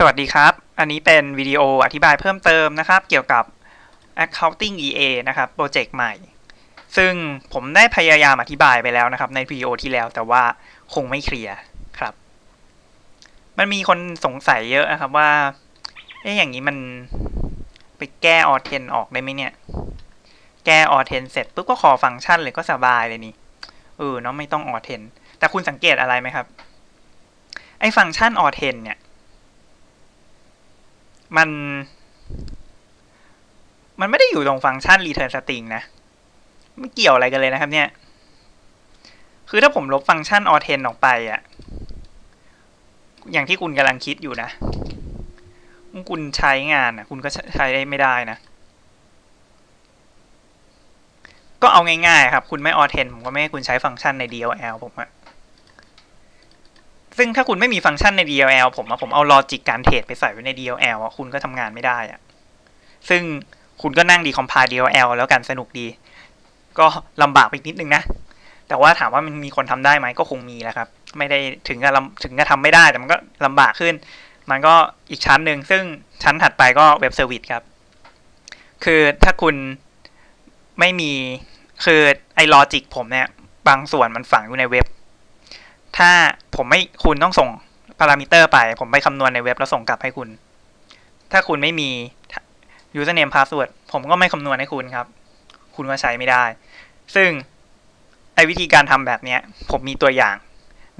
สวัสดีครับ อันนี้เป็นวิดีโออธิบายเพิ่มเติมนะครับ เกี่ยวกับ Accounting EA นะครับ โปรเจกต์ใหม่ ซึ่งผมได้พยายามอธิบายไปแล้วนะครับ ในวิดีโอที่แล้วแต่ว่าคงไม่เคลียร์ครับ มันมีคนสงสัยเยอะนะครับว่า เอ๊ะอย่างนี้มันไปแก้ออเทนออกได้ไหมเนี่ย แก้ออเทนเสร็จปุ๊บก็ขอฟังก์ชันเลยก็สบายเลยนี่ เออเนาะไม่ต้องออเทนแต่คุณสังเกตอะไรไหมครับ ไอ้ฟังก์ชันออเทนเนี่ย มัน มันไม่ได้อยู่ตรงฟังก์ชัน return string นะ ไม่เกี่ยวอะไรกันเลยนะครับ เนี่ย คือถ้าผมลบฟังก์ชัน o r t e n ออกไปอะอย่างที่คุณกำลังคิดอยู่นะคุณใช้งานนะคุณก็ใช้ได้ไม่ได้นะ ก็เอาง่ายๆครับ คุณไม่ o r t e n ผมก็ไม่ให้คุณใช้ฟังก์ชันใน DLL ผมอะ ซึ่งถ้าคุณไม่มีฟังก์ชันใน DLL ผมอะผมเอาลอจิกการเทรดไปใส่ไว้ใน DLL อะคุณก็ทำงานไม่ได้อะซึ่งคุณก็นั่งดีคอมพา DLL แล้วกันสนุกดี ก็ลำบากไปนิดนึงนะ แต่ว่าถามว่ามันมีคนทำได้ไหมก็คงมีแหละครับ ไม่ได้ถึงกับถึงกับทำไม่ได้แต่มันก็ลำบากขึ้น มันก็อีกชั้นหนึ่งซึ่งชั้นถัดไปก็เว็บเซอร์วิสครับ คือถ้าคุณไม่มีคือไอ้ลอจิกผมเนี่ย บางส่วนมันฝังอยู่ในเว็บ ถ้า ผมไม่คุณต้องส่งพารามิเตอร์ไป ผมไปคำนวณในเว็บแล้วส่งกลับให้คุณ ถ้าคุณไม่มี username password ผมก็ไม่คำนวณให้คุณครับ คุณก็ใช้ไม่ได้ ซึ่งไอ้วิธีการทำแบบนี้ผมมีตัวอย่าง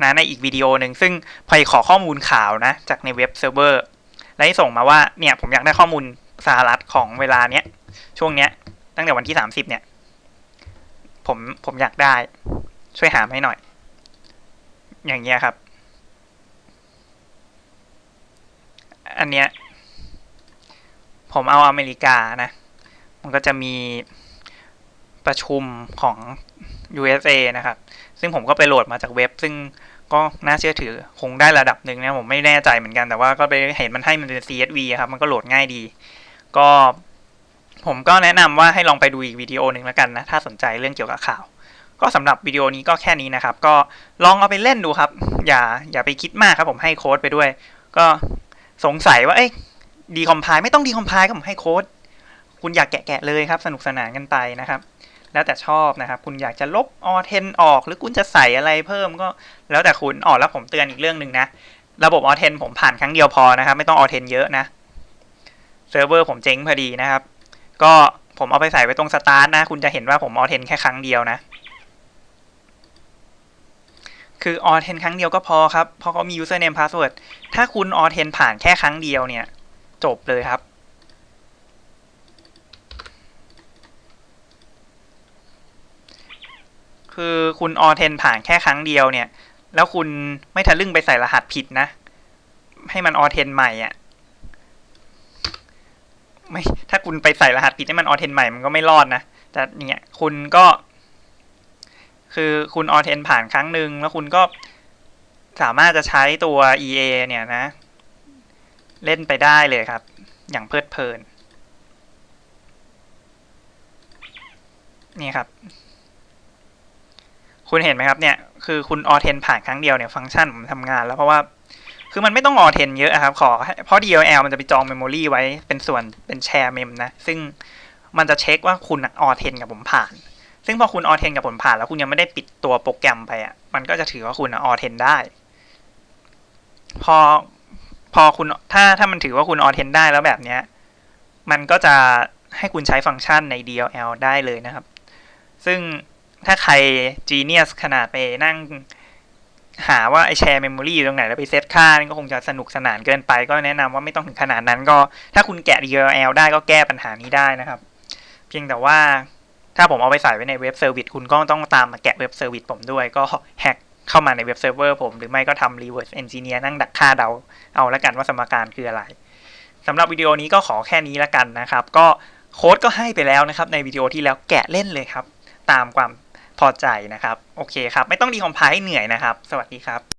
นะในอีกวิดีโอหนึ่งซึ่งพอขอข้อมูลข่าวนะ จากในเว็บเซิร์ฟเวอร์ แล้วให้ส่งมาว่าเนี่ยผมอยากได้ข้อมูลสหรัฐของเวลาเนี้ยช่วงเนี้ย ตั้งแต่วันที่สามสิบเนี่ย ผมผมอยากได้ ช่วยหาให้หน่อย อย่างเงี้ยครับ อันเนี้ย ผมเอาอเมริกานะ มันก็จะมีประชุมของ USA นะครับ ซึ่งผมก็ไปโหลดมาจากเว็บ ซึ่งก็น่าเชื่อถือคงได้ระดับหนึ่งนะ ผมไม่แน่ใจเหมือนกัน แต่ว่าก็ไปเห็นมันให้มันเป็น CSV ครับ มันก็โหลดง่ายดี ก็ผมก็แนะนำว่าให้ลองไปดูอีกวิดีโอหนึ่งแล้วกันนะ ถ้าสนใจเรื่องเกี่ยวกับข่าว ก็สำหรับวิดีโอนี้ก็แค่นี้นะครับ ก็ลองเอาไปเล่นดูครับ อย่าอย่าไปคิดมากครับผมให้โค้ดไปด้วย ก็สงสัยว่าเอ้ยดีคอมไพล์ไม่ต้องดีคอมไพล์ก็ผมให้โค้ดคุณอยากแกะๆเลยครับ สนุกสนานกันไปนะครับ แล้วแต่ชอบนะครับ คุณอยากจะลบออเทนออก หรือคุณจะใส่อะไรเพิ่มก็แล้วแต่คุณอ๋อแล้วผมเตือนอีกเรื่องหนึ่งนะระบบออเทนผมผ่านครั้งเดียวพอนะครับ ไม่ต้องออเทนเยอะนะเซิร์ฟเวอร์ผมเจ๊งพอดีนะครับ ก็ผมเอาไปใส่ไว้ตรงสตาร์ทนะ คุณจะเห็นว่าผมออเทนแค่ครั้งเดียวนะ คือออเทนครั้งเดียวก็พอครับ เพราะเขามี username password ถ้าคุณออเทนผ่านแค่ครั้งเดียวเนี่ย จบเลยครับ คือคุณออเทนผ่านแค่ครั้งเดียวเนี่ย แล้วคุณไม่ทะลึ่งไปใส่รหัสผิดนะ ให้มันออเทนใหม่อะไม่ถ้าคุณไปใส่รหัสผิดให้มันออเทนใหม่มันก็ไม่รอดนะแต่เนี่ยคุณก็ คือคุณออเทนผ่านครั้งหนึ่งแล้วคุณก็สามารถจะใช้ตัว EA เนี่ยนะ เล่นไปได้เลยครับ อย่างเพลิดเพลิน นี่ครับ คุณเห็นไหมครับเนี่ย คือคุณออเทนผ่านครั้งเดียวเนี่ยฟังก์ชันผมทำงานแล้วเพราะว่า คือมันไม่ต้องออเทนเยอะครับ ขอ เพราะ DLL มันจะไปจองเมมโมรีไว้เป็นส่วนเป็นแชร์เมมนะ ซึ่งมันจะเช็คว่าคุณออเทนกับผมผ่าน ซึ่งพอคุณออเทนกับผมผ่านแล้วคุณยังไม่ได้ปิดตัวโปรแกรมไปอะ มันก็จะถือว่าคุณออเทนได้ พอพอคุณถ้าถ้ามันถือว่าคุณออเทนได้แล้วแบบเนี้ย มันก็จะให้คุณใช้ฟังก์ชันใน DLL ได้เลยนะครับ ซึ่งถ้าใคร genius ขนาดไปนั่งหาว่าไอแชร์เมมโมรีอยู่ตรงไหนแล้วไปเซตค่านี่ก็คงจะสนุกสนานเกินไป ก็แนะนำว่าไม่ต้องถึงขนาดนั้นก็ ถ้าคุณแกะ DLL ได้ก็แก้ปัญหานี้ได้นะครับ เพียงแต่ว่า ถ้าผมเอาไปใส่ไว้ในเว็บเซอร์วิสคุณก็ต้องตามมาแกะเว็บเซอร์วิสผมด้วยก็แฮกเข้ามาในเว็บเซิร์ฟเวอร์ผมหรือไม่ก็ทำ reverse engineer นั่งดักค่าเดาเอาละกันว่าสมการคืออะไรสำหรับวิดีโอนี้ก็ขอแค่นี้ละกันนะครับ ก็โค้ดก็ให้ไปแล้วนะครับ ในวิดีโอที่แล้วแกะเล่นเลยครับ ตามความพอใจนะครับ โอเคครับ ไม่ต้องดีคอมไพล์ให้เหนื่อยนะครับ สวัสดีครับ